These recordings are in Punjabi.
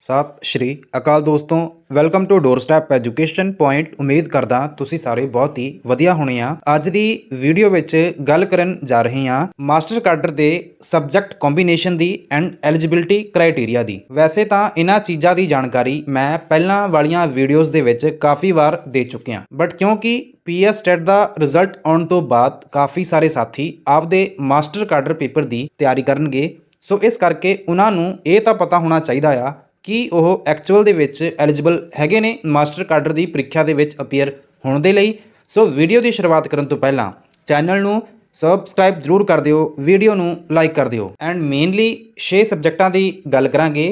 ਸਤਿ ਸ਼੍ਰੀ ਅਕਾਲ ਦੋਸਤੋ welcome to door step education point ਉਮੀਦ ਕਰਦਾ ਤੁਸੀਂ ਸਾਰੇ ਬਹੁਤ ਹੀ ਵਧੀਆ ਹੋਣੇ ਆ। ਅੱਜ ਦੀ ਵੀਡੀਓ ਵਿੱਚ ਗੱਲ ਕਰਨ ਜਾ ਰਹੇ ਹਾਂ ਮਾਸਟਰ ਕਾਡਰ ਦੇ ਸਬਜੈਕਟ ਕੰਬੀਨੇਸ਼ਨ ਦੀ ਐਂਡ ਐਲੀਜੀਬਿਲਟੀ ਕ੍ਰਾਈਟੇਰੀਆ ਦੀ। ਵੈਸੇ ਤਾਂ ਇਹਨਾਂ ਚੀਜ਼ਾਂ ਦੀ ਜਾਣਕਾਰੀ ਮੈਂ ਪਹਿਲਾਂ ਵਾਲੀਆਂ ਵੀਡੀਓਜ਼ ਦੇ ਵਿੱਚ ਕਾਫੀ ਵਾਰ ਦੇ ਚੁੱਕਿਆ ਬਟ ਕਿਉਂਕਿ ਪੀਐਸ ਟੈਟ ਦਾ ਰਿਜ਼ਲਟ ਆਉਣ ਤੋਂ ਬਾਅਦ ਕਾਫੀ ਸਾਰੇ ਸਾਥੀ ਆਪਦੇ ਮਾਸਟਰ ਕਾਡਰ ਪੇਪਰ ਦੀ ਤਿਆਰੀ ਕਰਨਗੇ, ਸੋ ਇਸ ਕਰਕੇ ਉਹਨਾਂ ਨੂੰ ਇਹ ਤਾਂ ਪਤਾ ਹੋਣਾ ਚਾਹੀਦਾ ਆ ਕੀ ਉਹ ਐਕਚੁਅਲ ਦੇ ਵਿੱਚ ਐਲੀਜੀਬਲ ਹੈਗੇ ਨੇ? ਮਾਸਟਰ ਕਾਡਰ ਦੀ ਪ੍ਰੀਖਿਆ ਦੇ ਵਿੱਚ ਅਪੀਅਰ ਹੋਣ ਦੇ ਲਈ। ਸੋ ਵੀਡੀਓ ਦੀ ਸ਼ੁਰੂਆਤ ਕਰਨ ਤੋਂ ਪਹਿਲਾਂ ਚੈਨਲ ਨੂੰ ਸਬਸਕ੍ਰਾਈਬ ਜ਼ਰੂਰ ਕਰ ਦਿਓ ਵੀਡੀਓ ਨੂੰ ਲਾਈਕ ਕਰ ਦਿਓ। ਐਂਡ ਮੇਨਲੀ 6 ਸਬਜੈਕਟਾਂ ਦੀ ਗੱਲ ਕਰਾਂਗੇ।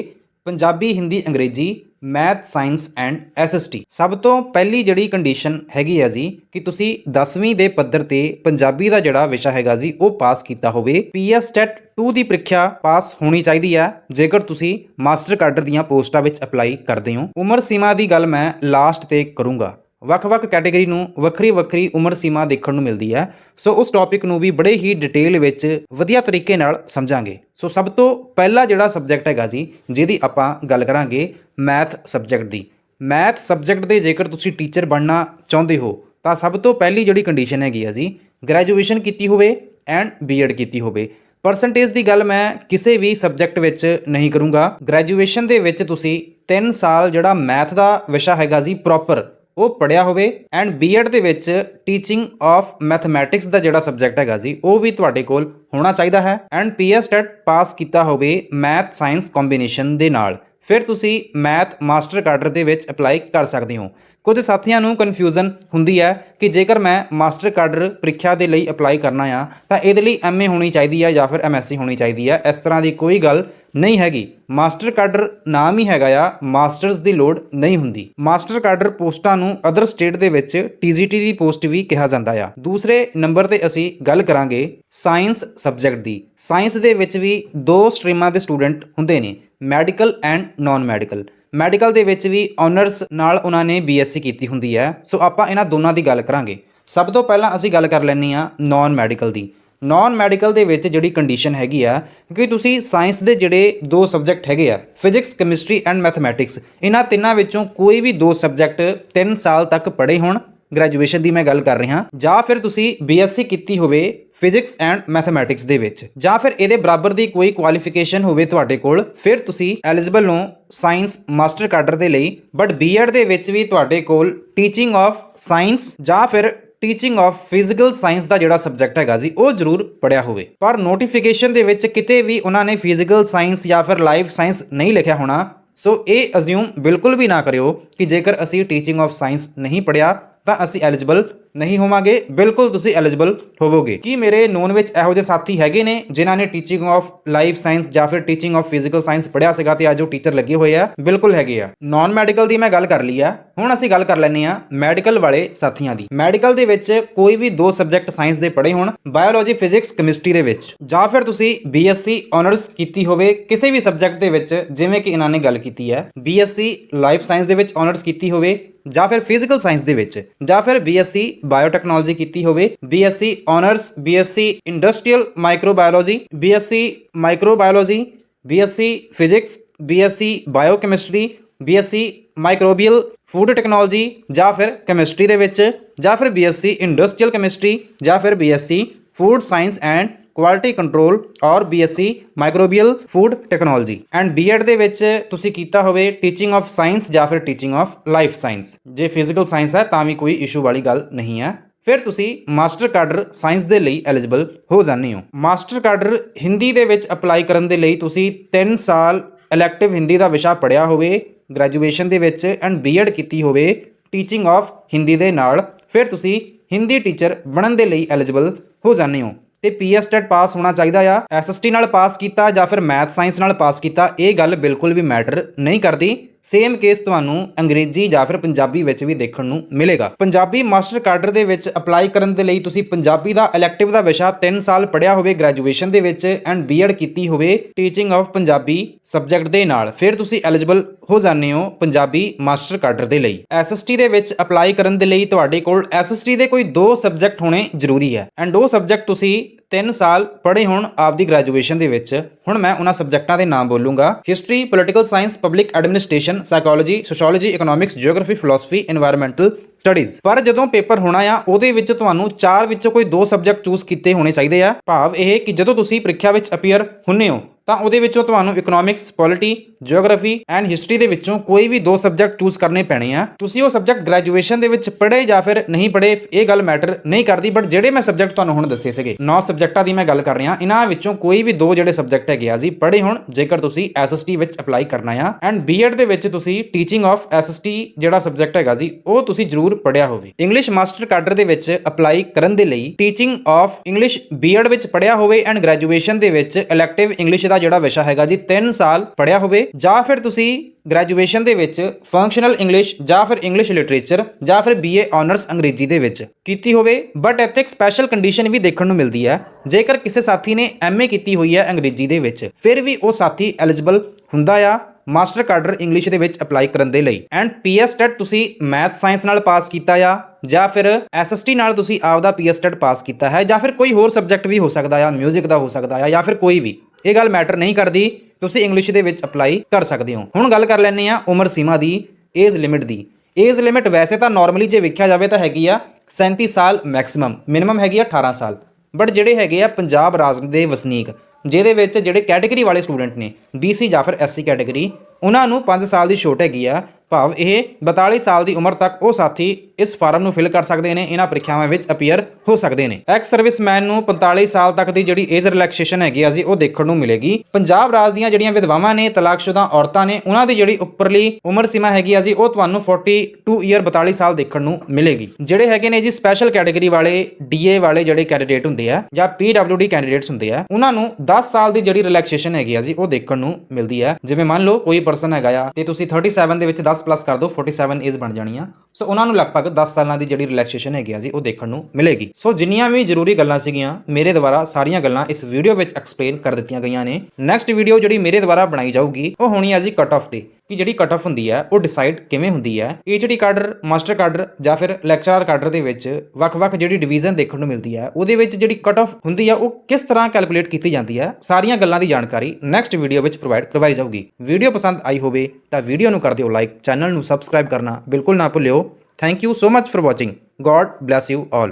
ਪੰਜਾਬੀ, ਹਿੰਦੀ, ਅੰਗਰੇਜ਼ੀ, ਮੈਥ, ਸਾਇੰਸ ਐਂਡ ਐਸਐਸਟੀ ਸਭ ਤੋਂ ਪਹਿਲੀ ਜਿਹੜੀ ਕੰਡੀਸ਼ਨ ਹੈਗੀ ਹੈ ਜੀ, ਕਿ ਤੁਸੀਂ 10ਵੀਂ ਦੇ ਪੱਧਰ ਤੇ ਪੰਜਾਬੀ ਦਾ ਜਿਹੜਾ ਵਿਸ਼ਾ ਹੈਗਾ ਜੀ, ਉਹ ਪਾਸ ਕੀਤਾ ਹੋਵੇ। ਪੀਐਸ ਟੈਟ 2 ਦੀ ਪ੍ਰੀਖਿਆ ਪਾਸ ਹੋਣੀ ਚਾਹੀਦੀ ਹੈ ਜੇਕਰ ਤੁਸੀਂ ਮਾਸਟਰ ਕਾਡਰ ਦੀਆਂ ਪੋਸਟਾਂ ਵਿੱਚ ਅਪਲਾਈ ਕਰਦੇ ਹੋ। ਉਮਰ ਸੀਮਾ ਦੀ ਗੱਲ ਮੈਂ ਲਾਸਟ ਤੇ ਕਰੂੰਗਾ। ਵੱਖ-ਵੱਖ ਕੈਟਾਗਰੀ ਨੂੰ ਵੱਖਰੀ-ਵੱਖਰੀ ਉਮਰ ਸੀਮਾ ਦੇਖਣ ਨੂੰ ਮਿਲਦੀ ਹੈ। ਸੋ ਉਸ ਟੌਪਿਕ ਨੂੰ ਵੀ ਬੜੇ ਹੀ ਡਿਟੇਲ ਵਿੱਚ ਵਧੀਆ ਤਰੀਕੇ ਨਾਲ ਸਮਝਾਂਗੇ। ਸੋ ਸਭ ਤੋਂ ਪਹਿਲਾ ਜਿਹੜਾ ਸਬਜੈਕਟ ਹੈਗਾ ਜੀ, ਜਿਹਦੀ ਆਪਾਂ ਗੱਲ ਕਰਾਂਗੇ ਮੈਥ ਸਬਜੈਕਟ ਦੀ। ਮੈਥ ਸਬਜੈਕਟ ਦੇ ਜੇਕਰ ਤੁਸੀਂ ਟੀਚਰ ਬਣਨਾ ਚਾਹੁੰਦੇ ਹੋ, ਤਾਂ ਸਭ ਤੋਂ ਪਹਿਲੀ ਜਿਹੜੀ ਕੰਡੀਸ਼ਨ ਹੈਗੀ ਆ ਜੀ ਗ੍ਰੈਜੂਏਸ਼ਨ ਕੀਤੀ ਹੋਵੇ ਐਂਡ ਬੀਐਡ ਕੀਤੀ ਹੋਵੇ। ਪਰਸੈਂਟੇਜ ਦੀ ਗੱਲ ਮੈਂ ਕਿਸੇ ਵੀ ਸਬਜੈਕਟ ਵਿੱਚ ਨਹੀਂ ਕਰੂੰਗਾ। ਗ੍ਰੈਜੂਏਸ਼ਨ ਦੇ ਵਿੱਚ ਤੁਸੀਂ 3 ਸਾਲ ਜਿਹੜਾ ਮੈਥ ਦਾ ਵਿਸ਼ਾ ਹੈਗਾ ਜੀ ਪ੍ਰੋਪਰ ਉਹ ਪੜਿਆ ਹੋਵੇ ਐਂਡ ਬੀਐਡ ਦੇ ਵਿੱਚ ਟੀਚਿੰਗ ਆਫ ਮੈਥਮੈਟਿਕਸ ਦਾ ਜਿਹੜਾ ਸਬਜੈਕਟ ਹੈਗਾ ਜੀ, ਉਹ ਵੀ ਤੁਹਾਡੇ ਕੋਲ ਹੋਣਾ ਚਾਹੀਦਾ ਹੈ ਐਂਡ ਪੀਐਸ ਟੈਟ ਪਾਸ ਕੀਤਾ ਹੋਵੇ ਮੈਥ ਸਾਇੰਸ ਕੰਬੀਨੇਸ਼ਨ ਦੇ ਨਾਲ। ਫਿਰ ਤੁਸੀਂ ਮੈਥ ਮਾਸਟਰ ਕਾਡਰ ਦੇ ਵਿੱਚ ਅਪਲਾਈ ਕਰ ਸਕਦੇ ਹੋ। ਕੁਝ ਸਾਥੀਆਂ ਨੂੰ ਕਨਫਿਊਜ਼ਨ ਹੁੰਦੀ ਹੈ ਕਿ ਜੇਕਰ ਮੈਂ ਮਾਸਟਰ ਕਾਡਰ ਪ੍ਰੀਖਿਆ ਦੇ ਲਈ ਅਪਲਾਈ ਕਰਨਾ ਆ, ਤਾਂ ਇਹਦੇ ਲਈ ਐਮਏ ਹੋਣੀ ਚਾਹੀਦੀ ਹੈ ਜਾਂ ਫਿਰ ਐਮਐਸਸੀ ਹੋਣੀ ਚਾਹੀਦੀ ਹੈ ਇਸ ਤਰ੍ਹਾਂ ਦੀ ਕੋਈ ਗੱਲ ਨਹੀਂ ਹੈਗੀ। ਮਾਸਟਰ ਕਾਡਰ ਨਾਮ ਹੀ ਹੈਗਾ ਆ, ਮਾਸਟਰਸ ਦੀ ਲੋੜ ਨਹੀਂ ਹੁੰਦੀ। ਮਾਸਟਰ ਕਾਡਰ ਪੋਸਟਾਂ ਨੂੰ ਅਦਰ ਸਟੇਟ ਦੇ ਵਿੱਚ ਟੀਜੀਟੀ ਦੀ ਪੋਸਟ ਵੀ ਕਿਹਾ ਜਾਂਦਾ ਆ। ਦੂਸਰੇ ਨੰਬਰ ਤੇ ਅਸੀਂ ਗੱਲ ਕਰਾਂਗੇ ਸਾਇੰਸ ਸਬਜੈਕਟ ਦੀ। ਸਾਇੰਸ ਦੇ ਵਿੱਚ ਵੀ ਦੋ ਸਟਰੀਮਾਂ ਦੇ ਸਟੂਡੈਂਟ ਹੁੰਦੇ ਨੇ। Medical and non medical. Medical ਦੇ ਵਿੱਚ ਵੀ ਆਨਰਸ ਨਾਲ ਉਹਨਾਂ ਨੇ ਬੀਐਸਸੀ ਕੀਤੀ ਹੁੰਦੀ ਹੈ। ਸੋ ਆਪਾਂ ਇਹਨਾਂ ਦੋਨਾਂ ਦੀ ਗੱਲ ਕਰਾਂਗੇ। ਸਭ ਤੋਂ ਪਹਿਲਾਂ ਅਸੀਂ ਗੱਲ ਕਰ ਲੈਣੀ ਆ ਨਾਨ ਮੈਡੀਕਲ ਦੀ। ਨਾਨ ਮੈਡੀਕਲ ਦੇ ਵਿੱਚ ਜਿਹੜੀ ਕੰਡੀਸ਼ਨ ਹੈਗੀ ਆ, ਕਿਉਂਕਿ ਤੁਸੀਂ ਸਾਇੰਸ ਦੇ ਜਿਹੜੇ ਦੋ ਸਬਜੈਕਟ ਹੈਗੇ ਆ, ਫਿਜ਼ਿਕਸ, ਕੈਮਿਸਟਰੀ ਐਂਡ ਮੈਥਮੈਟਿਕਸ, ਇਹਨਾਂ ਤਿੰਨਾਂ ਵਿੱਚੋਂ ਕੋਈ ਵੀ ਦੋ ਸਬਜੈਕਟ 3 ਸਾਲ ਤੱਕ ਪੜ੍ਹੇ ਹੋਣ ਗ੍ਰੈਜੂਏਸ਼ਨ ਦੀ ਮੈਂ ਗੱਲ ਕਰ ਰਿਹਾ। ਜਾਂ ਫਿਰ ਤੁਸੀਂ ਬੀਐਸਸੀ ਕੀਤੀ ਹੋਵੇ ਫਿਜ਼ਿਕਸ ਐਂਡ ਮੈਥਮੈਟਿਕਸ ਦੇ ਵਿੱਚ। ਜਾਂ ਫਿਰ ਇਹਦੇ ਬਰਾਬਰ ਦੀ ਕੋਈ ਕੁਆਲੀਫਿਕੇਸ਼ਨ ਹੋਵੇ ਤੁਹਾਡੇ ਕੋਲ, ਫਿਰ ਤੁਸੀਂ ਐਲੀਜੀਬਲ ਹੋ ਸਾਇੰਸ ਮਾਸਟਰ ਕਾਡਰ ਦੇ ਲਈ। ਬਟ ਬੀਐਡ ਦੇ ਵਿੱਚ ਵੀ ਤੁਹਾਡੇ ਕੋਲ ਟੀਚਿੰਗ ਆਫ ਸਾਇੰਸ ਜਾਂ ਫਿਰ ਟੀਚਿੰਗ ਆਫ ਫਿਜ਼ੀਕਲ ਸਾਇੰਸ ਦਾ ਜਿਹੜਾ ਸਬਜੈਕਟ ਹੈਗਾ ਜੀ, ਉਹ ਜ਼ਰੂਰ ਪੜਿਆ ਹੋਵੇ। ਪਰ ਨੋਟੀਫਿਕੇਸ਼ਨ ਦੇ ਵਿੱਚ ਕਿਤੇ ਵੀ ਉਹਨਾਂ ਨੇ ਫਿਜ਼ੀਕਲ ਸਾਇੰਸ ਜਾਂ ਫਿਰ ਲਾਈਫ ਸਾਇੰਸ ਨਹੀਂ ਲਿਖਿਆ ਹੋਣਾ, ਸੋ ਇਹ ਅਜ਼ਿਊਮ ਬਿਲਕੁਲ ਵੀ ਨਾ ਕਰਿਓ ਕਿ ਜੇਕਰ ਅਸੀਂ ਟੀਚਿੰਗ ਆਫ ਸਾਇੰਸ ਨਹੀਂ ਪੜਿਆ ਤਾਂ ਅਸੀਂ ਐਲੀਜੀਬਲ ਨਹੀਂ ਹੋਵਾਂਗੇ। ਬਿਲਕੁਲ ਤੁਸੀਂ ਐਲੀਜੀਬਲ ਹੋਵੋਗੇ। ਕੀ ਮੇਰੇ ਨੋਨ ਵਿੱਚ ਇਹੋ ਜਿਹੇ ਸਾਥੀ ਹੈਗੇ ਨੇ, ਜਿਨ੍ਹਾਂ ਨੇ ਟੀਚਿੰਗ ਆਫ ਲਾਈਫ ਸਾਇੰਸ ਜਾਂ ਫਿਰ ਟੀਚਿੰਗ ਆਫ ਫਿਜ਼ੀਕਲ ਸਾਇੰਸ ਪੜਿਆ ਸੀਗਾ ਤੇ ਅੱਜ ਉਹ ਟੀਚਰ ਲੱਗੇ ਹੋਏ ਆ? ਬਿਲਕੁਲ ਹੈਗੇ ਆ। ਨਾਨ ਮੈਡੀਕਲ ਦੀ ਮੈਂ ਗੱਲ ਕਰ ਲਈ ਆ। ਹੁਣ ਅਸੀਂ ਗੱਲ ਕਰ ਲੈਂਦੇ ਆ ਮੈਡੀਕਲ ਵਾਲੇ ਸਾਥੀਆਂ ਦੀ। ਮੈਡੀਕਲ ਦੇ ਵਿੱਚ ਕੋਈ ਵੀ ਦੋ ਸਬਜੈਕਟ ਸਾਇੰਸ ਦੇ ਪੜ੍ਹੇ ਹੋਣ ਬਾਇਓਲੋਜੀ ਫਿਜ਼ਿਕਸ ਕੈਮਿਸਟਰੀ ਦੇ ਵਿੱਚ। ਜਾਂ ਫਿਰ ਤੁਸੀਂ ਬੀਐਸਸੀ ਆਨਰਸ ਕੀਤੀ ਹੋਵੇ ਕਿਸੇ ਵੀ ਸਬਜੈਕਟ ਦੇ ਵਿੱਚ, ਜਿਵੇਂ ਕਿ ਇਹਨਾਂ ਨੇ ਗੱਲ ਕੀਤੀ ਹੈ। ਬੀਐਸਸੀ ਲਾਈਫ ਸਾਇੰਸ ਦੇ ਵਿੱਚ ਆਨਰਸ ਕੀਤੀ ਹੋਵੇ। ਜਾਂ ਫਿਰ ਫਿਜ਼ੀਕਲ ਸਾਇੰਸ ਦੇ ਵਿੱਚ, ਜਾਂ ਫਿਰ ਬੀਐਸਸੀ ਬਾਇਓਟੈਕਨੋਲੋਜੀ ਕੀਤੀ ਹੋਵੇ BSc honours BSc industrial microbiology BSc microbiology BSc physics BSc biochemistry BSc microbial food technology ਜਾਂ ਫਿਰ ਕੈਮਿਸਟਰੀ ਦੇ ਵਿੱਚ, ਜਾਂ ਫਿਰ ਬੀਐਸਸੀ ਇੰਡਸਟਰੀਅਲ ਕੈਮਿਸਟਰੀ ਜਾਂ ਫਿਰ BSc food science and quality control ਔਰ BSc microbial food technology. And BEd ਦੇ ਵਿੱਚ ਤੁਸੀਂ ਕੀਤਾ ਹੋਵੇ ਟੀਚਿੰਗ ਆਫ ਸਾਇੰਸ ਜਾਂ ਫਿਰ ਟੀਚਿੰਗ ਆਫ ਲਾਈਫ ਸਾਇੰਸ ਜੇ ਫਿਜ਼ੀਕਲ ਸਾਇੰਸ ਹੈ, ਤਾਂ ਵੀ ਕੋਈ ਇਸ਼ੂ ਵਾਲੀ ਗੱਲ ਨਹੀਂ ਹੈ। ਫਿਰ ਤੁਸੀਂ ਮਾਸਟਰ ਕਾਡਰ ਸਾਇੰਸ ਦੇ ਲਈ ਐਲੀਜੀਬਲ ਹੋ ਜਾਂਦੇ ਹੋ। ਮਾਸਟਰ ਕਾਡਰ ਹਿੰਦੀ ਦੇ ਵਿੱਚ ਅਪਲਾਈ ਕਰਨ ਦੇ ਲਈ ਤੁਸੀਂ 3 ਸਾਲ ਇਲੈਕਟਿਵ ਹਿੰਦੀ ਦਾ ਵਿਸ਼ਾ ਪੜਿਆ ਹੋਵੇ ਗ੍ਰੈਜੂਏਸ਼ਨ ਦੇ ਵਿੱਚ ਐਂਡ ਬੀਐਡ ਕੀਤੀ ਹੋਵੇ ਟੀਚਿੰਗ ਆਫ ਹਿੰਦੀ ਦੇ ਨਾਲ, ਫਿਰ ਤੁਸੀਂ ਹਿੰਦੀ ਟੀਚਰ ਬਣਨ ਦੇ ਲਈ ਐਲੀਜੀਬਲ ਹੋ ਜਾਂਦੇ ਹੋ। ਤੇ ਪੀਐਸ ਟੈਟ ਪਾਸ ਹੋਣਾ ਚਾਹੀਦਾ ਆ ਐਸਐਸਟੀ ਨਾਲ ਪਾਸ ਕੀਤਾ ਜਾਂ ਫਿਰ ਮੈਥ ਸਾਇੰਸ ਨਾਲ ਪਾਸ ਕੀਤਾ, ਇਹ ਗੱਲ ਬਿਲਕੁਲ ਵੀ ਮੈਟਰ ਨਹੀਂ ਕਰਦੀ। ਸੇਮ ਕੇਸ ਤੁਹਾਨੂੰ ਅੰਗਰੇਜ਼ੀ ਜਾਂ ਫਿਰ ਪੰਜਾਬੀ ਵਿੱਚ ਵੀ ਦੇਖਣ ਨੂੰ ਮਿਲੇਗਾ। ਪੰਜਾਬੀ ਮਾਸਟਰ ਕਾਡਰ ਦੇ ਵਿੱਚ ਅਪਲਾਈ ਕਰਨ ਦੇ ਲਈ ਤੁਸੀਂ ਪੰਜਾਬੀ ਦਾ ਇਲੈਕਟਿਵ ਦਾ ਵਿਸ਼ਾ 3 ਸਾਲ ਪੜਿਆ ਹੋਵੇ ਗ੍ਰੈਜੂਏਸ਼ਨ ਦੇ ਵਿੱਚ ਐਂਡ ਬੀਐਡ ਕੀਤੀ ਹੋਵੇ ਟੀਚਿੰਗ ਆਫ ਪੰਜਾਬੀ ਸਬਜੈਕਟ ਦੇ ਨਾਲ। ਫਿਰ ਤੁਸੀਂ ਐਲੀਜੀਬਲ ਹੋ ਜਾਂਦੇ ਹੋ ਪੰਜਾਬੀ ਮਾਸਟਰ ਕਾਡਰ ਦੇ ਲਈ। ਐਸਐਸਟੀ ਦੇ ਵਿੱਚ ਅਪਲਾਈ ਕਰਨ ਦੇ ਲਈ ਤੁਹਾਡੇ ਕੋਲ ਐਸਐਸਟੀ ਦੇ ਕੋਈ ਦੋ ਸਬਜੈਕਟ ਹੋਣੇ ਜ਼ਰੂਰੀ ਹੈ। ਐਂਡ ਉਹ ਸਬਜੈਕਟ ਤੁਸੀਂ ਤਿੰਨ ਸਾਲ ਪੜ੍ਹੇ ਹੋਣ ਆਪਦੀ ਗ੍ਰੈਜੂਏਸ਼ਨ ਦੇ ਵਿੱਚ। ਹੁਣ ਮੈਂ ਉਹਨਾਂ ਸਬਜੈਕਟਾਂ ਦੇ ਨਾਮ ਬੋਲੂੰਗਾ। History political science public administration psychology sociology economics geography philosophy environmental studies ਪਰ ਜਦੋਂ ਪੇਪਰ ਹੋਣਾ ਆ, ਉਹਦੇ ਵਿੱਚ ਤੁਹਾਨੂੰ ਚਾਰ ਵਿੱਚੋਂ ਕੋਈ ਦੋ ਸਬਜੈਕਟ ਚੂਜ਼ ਕੀਤੇ ਹੋਣੇ ਚਾਹੀਦੇ ਆ। ਭਾਵ ਇਹ ਕਿ ਜਦੋਂ ਤੁਸੀਂ ਪ੍ਰੀਖਿਆ ਵਿੱਚ ਅਪੀਅਰ ਹੁੰਨੇ ਹੋ ਤਾਂ ਉਹਦੇ ਵਿੱਚੋਂ ਤੁਹਾਨੂੰ economics polity geography and history ਦੇ ਵਿੱਚੋਂ ਕੋਈ ਵੀ ਦੋ ਸਬਜੈਕਟ ਚੂਜ਼ ਕਰਨੇ ਪੈਣੇ ਆ। ਤੁਸੀਂ ਉਹ ਸਬਜੈਕਟ ਗ੍ਰੈਜੂਏਸ਼ਨ ਦੇ ਵਿੱਚ ਪੜ੍ਹੇ ਜਾਂ ਫਿਰ ਨਹੀਂ ਪੜ੍ਹੇ, ਇਹ ਗੱਲ ਮੈਟਰ ਨਹੀਂ ਕਰਦੀ ਬਟ ਜਿਹੜੇ ਮੈਂ ਸਬਜੈਕਟ ਤੁਹਾਨੂੰ ਹੁਣ ਦੱਸੇ ਸੀਗੇ, ਨੌ ਸਬਜੈਕਟਾਂ ਦੀ ਮੈਂ ਗੱਲ ਕਰ ਰਿਹਾ, ਇਹਨਾਂ ਵਿੱਚੋਂ ਕੋਈ ਵੀ ਦੋ ਜਿਹੜੇ ਸਬਜੈਕਟ ਹੈਗੇ ਆ ਜੀ, ਪੜ੍ਹੇ ਹੁਣ, ਜੇਕਰ ਤੁਸੀਂ ਐਸਐਸਟੀ ਵਿੱਚ ਅਪਲਾਈ ਕਰਨਾ ਆ ਐਂਡ ਬੀਐਡ ਦੇ ਵਿੱਚ ਤੁਸੀਂ ਟੀਚਿੰਗ ਆਫ ਐਸਐਸਟੀ ਜਿਹੜਾ ਸਬਜੈਕਟ ਹੈਗਾ ਜੀ, ਉਹ ਤੁਸੀਂ ਜ਼ਰੂਰ ਪੜ੍ਹਿਆ ਹੋਵੇ। ਇੰਗਲਿਸ਼ ਮਾਸਟਰ ਕਾਡਰ ਦੇ ਵਿੱਚ ਅਪਲਾਈ ਕਰਨ ਦੇ ਲਈ ਟੀਚਿੰਗ ਆਫ ਇੰਗਲਿਸ਼ ਬੀਐਡ ਵਿੱਚ ਪੜ੍ਹਿਆ ਹੋਵੇ ਐਂਡ ਗ੍ਰੈਜੂਏਸ਼ਨ ਦੇ ਵਿੱਚ ਇਲੈਕਟਿਵ ਇੰਗਲਿਸ਼ ਦਾ ਜਿਹੜਾ ਵਿਸ਼ਾ ਹੈਗਾ ਜੀ 3 ਸਾਲ ਪੜ੍ਹਿਆ ਹੋਵੇ, ਜਾਂ ਫਿਰ ਤੁਸੀਂ ਗ੍ਰੈਜੂਏਸ਼ਨ ਦੇ ਵਿੱਚ ਫੰਕਸ਼ਨਲ ਇੰਗਲਿਸ਼ ਜਾਂ ਫਿਰ ਇੰਗਲਿਸ਼ ਲਿਟਰੇਚਰ ਜਾਂ ਫਿਰ ਬੀਏ ਆਨਰਸ ਅੰਗਰੇਜ਼ੀ ਦੇ ਵਿੱਚ ਕੀਤੀ ਹੋਵੇ ਬਟ ਇੱਥੇ ਇੱਕ ਸਪੈਸ਼ਲ ਕੰਡੀਸ਼ਨ ਵੀ ਦੇਖਣ ਨੂੰ ਮਿਲਦੀ ਹੈ, ਜੇਕਰ ਕਿਸੇ ਸਾਥੀ ਨੇ ਐਮਏ ਕੀਤੀ ਹੋਈ ਹੈ ਅੰਗਰੇਜ਼ੀ ਦੇ ਵਿੱਚ, ਫਿਰ ਵੀ ਉਹ ਸਾਥੀ ਐਲੀਜੀਬਲ ਹੁੰਦਾ ਆ ਮਾਸਟਰ ਕਾਡਰ ਇੰਗਲਿਸ਼ ਦੇ ਵਿੱਚ ਅਪਲਾਈ ਕਰਨ ਦੇ ਲਈ। ਐਂਡ ਪੀਐਸ ਟੈਟ ਤੁਸੀਂ ਮੈਥ ਸਾਇੰਸ ਨਾਲ ਪਾਸ ਕੀਤਾ ਆ, ਜਾਂ ਫਿਰ ਐਸਐਸਟੀ ਨਾਲ ਤੁਸੀਂ ਆਪਦਾ ਪੀਐਸ ਟੈਟ ਪਾਸ ਕੀਤਾ ਹੈ, ਜਾਂ ਫਿਰ ਕੋਈ ਹੋਰ ਸਬਜੈਕਟ ਵੀ ਹੋ ਸਕਦਾ ਆ 뮤직 ਦਾ ਹੋ ਸਕਦਾ ਆ, ਜਾਂ ਫਿਰ ਕੋਈ ਵੀ। ਇਹ ਗੱਲ ਮੈਟਰ ਨਹੀਂ ਕਰਦੀ, ਤੁਸੀਂ ਇੰਗਲਿਸ਼ ਦੇ ਵਿੱਚ ਅਪਲਾਈ ਕਰ ਸਕਦੇ ਹੋ। ਹੁਣ ਗੱਲ ਕਰ ਲੈਂਦੇ ਆ ਉਮਰ ਸੀਮਾ ਦੀ ਏਜ ਲਿਮਿਟ ਦੀ। ਏਜ ਲਿਮਿਟ ਵੈਸੇ ਤਾਂ ਨਾਰਮਲੀ ਜੇ ਵੇਖਿਆ ਜਾਵੇ ਤਾਂ ਹੈਗੀ ਆ 37 ਸਾਲ ਮੈਕਸਿਮਮ ਮਿਨੀਮਮ ਹੈਗੀ ਆ 18 ਸਾਲ। ਬਟ ਜਿਹੜੇ ਹੈਗੇ ਆ ਪੰਜਾਬ ਰਾਜ ਦੇ ਵਸਨੀਕ ਜਿਹਦੇ ਵਿੱਚ ਜਿਹੜੇ ਕੈਟਾਗਰੀ ਵਾਲੇ ਸਟੂਡੈਂਟ ਨੇ BC ਜਾਂ ਫਿਰ SC ਕੈਟਾਗਰੀ ਉਹਨਾਂ ਨੂੰ 5 ਸਾਲ ਦੀ ਛੋਟ ਹੈਗੀ ਆ। ਭਾਵ ਇਹ 42 ਸਾਲ ਦੀ ਉਮਰ ਤੱਕ ਉਹ ਸਾਥੀ ਇਸ ਫਾਰਮ ਨੂੰ ਫਿਲ ਕਰ ਸਕਦੇ ਨੇ, ਇਹਨਾਂ ਪ੍ਰੀਖਿਆਵਾਂ ਵਿੱਚ ਅਪੀਅਰ ਹੋ ਸਕਦੇ ਨੇ। ਐਕਸ ਸਰਵਿਸਮੈਨ ਨੂੰ 45 ਸਾਲ ਤੱਕ ਦੀ ਜਿਹੜੀ ਏਜ ਰਿਲੈਕਸੇਸ਼ਨ ਹੈਗੀ ਆ ਜੀ, ਉਹ ਦੇਖਣ ਨੂੰ ਮਿਲੇਗੀ। ਪੰਜਾਬ ਰਾਜ ਦੀਆਂ ਜਿਹੜੀਆਂ ਵਿਧਵਾਵਾਂ ਨੇ, ਤਲਾਕਸ਼ੁਦਾ ਔਰਤਾਂ ਨੇ, ਉਹਨਾਂ ਦੀ ਜਿਹੜੀ ਉੱਪਰਲੀ ਉਮਰ ਸੀਮਾ ਹੈਗੀ ਆ ਜੀ, ਉਹ ਤੁਹਾਨੂੰ 42 ਈਅਰ 42 ਸਾਲ ਦੇਖਣ ਨੂੰ ਮਿਲੇਗੀ। ਜਿਹੜੇ ਹੈਗੇ ਨੇ ਜੀ ਸਪੈਸ਼ਲ ਕੈਟਾਗਰੀ ਵਾਲੇ ਡੀਏ ਵਾਲੇ ਜਿਹੜੇ ਕੈਂਡੀਡੇਟ ਹੁੰਦੇ ਆ ਜਾਂ PWD ਕੈਂਡੀਡੇਟਸ ਹੁੰਦੇ ਆ, ਉਹਨਾਂ ਨੂੰ 10 ਸਾਲ ਦੀ ਜਿਹੜੀ ਰਿਲੈਕਸੇਸ਼ਨ ਹੈਗੀ ਆ ਜੀ, ਉਹ ਦੇਖਣ ਨੂੰ ਮਿਲਦੀ ਹੈ ਜਿਵੇਂ ਮੰਨ ਲਓ ਕੋਈ ਪਰਸਨ ਹੈਗਾ ਆ ਤੇ ਤੁਸੀਂ 37 ਦੇ ਵਿੱਚ 10 ਪਲੱਸ ਕਰ ਦਿਓ 47 ਏਜ ਬਣ ਜਾਣੀ ਆ। ਸੋ ਉਹਨਾਂ ਨੂੰ ਲਗਭਗ 10 ਸਾਲਾਂ ਦੀ ਜਿਹੜੀ ਰਿਲੈਕਸੇਸ਼ਨ ਹੈਗੀ ਆ ਜੀ, ਉਹ ਦੇਖਣ ਨੂੰ ਮਿਲੇਗੀ। ਸੋ ਜਿੰਨੀਆਂ ਵੀ ਜ਼ਰੂਰੀ ਗੱਲਾਂ ਸੀਗੀਆਂ, ਮੇਰੇ ਦੁਆਰਾ ਸਾਰੀਆਂ ਗੱਲਾਂ ਇਸ ਵੀਡੀਓ ਵਿੱਚ ਐਕਸਪਲੇਨ ਕਰ ਦਿੱਤੀਆਂ ਗਈਆਂ ਨੇ। ਨੈਕਸਟ ਵੀਡੀਓ ਜਿਹੜੀ ਮੇਰੇ ਦੁਆਰਾ ਬਣਾਈ ਜਾਊਗੀ, ਉਹ ਹੋਣੀ ਆ ਜੀ ਕਟ ਆਫ ਦੀ ਕਿ ਜਿਹੜੀ ਕਟ ਆਫ ਹੁੰਦੀ ਹੈ, ਉਹ ਡਿਸਾਈਡ ਕਿਵੇਂ ਹੁੰਦੀ ਹੈ। ਇਹ ਜਿਹੜੀ ਕਾਡਰ ਮਾਸਟਰ ਕਾਡਰ ਜਾਂ ਫਿਰ ਲੈਕਚਰਰ ਕਾਡਰ ਦੇ ਵਿੱਚ ਵੱਖ-ਵੱਖ ਜਿਹੜੀ ਡਿਵੀਜ਼ਨ ਦੇਖਣ ਨੂੰ ਮਿਲਦੀ ਹੈ, ਉਹਦੇ ਵਿੱਚ ਜਿਹੜੀ ਕਟ ਆਫ ਹੁੰਦੀ ਹੈ, ਉਹ ਕਿਸ ਤਰ੍ਹਾਂ ਕੈਲਕੂਲੇਟ ਕੀਤੀ ਜਾਂਦੀ ਹੈ, ਸਾਰੀਆਂ ਗੱਲਾਂ ਦੀ ਜਾਣਕਾਰੀ ਨੈਕਸਟ ਵੀਡੀਓ ਵਿੱਚ ਪ੍ਰੋਵਾਈਡ ਕਰਵਾਈ ਜਾਊਗੀ। ਵੀਡੀਓ ਪਸੰਦ ਆਈ ਹੋਵੇ ਤਾਂ ਵੀਡੀਓ ਨੂੰ ਕਰ ਦਿਓ ਲਾਈਕ ਚੈਨਲ ਨੂੰ ਸਬਸਕ੍ਰਾਈਬ ਕਰਨਾ ਬਿਲਕੁਲ ਨਾ ਭੁੱਲਿਓ। Thank you so much for watching god bless you all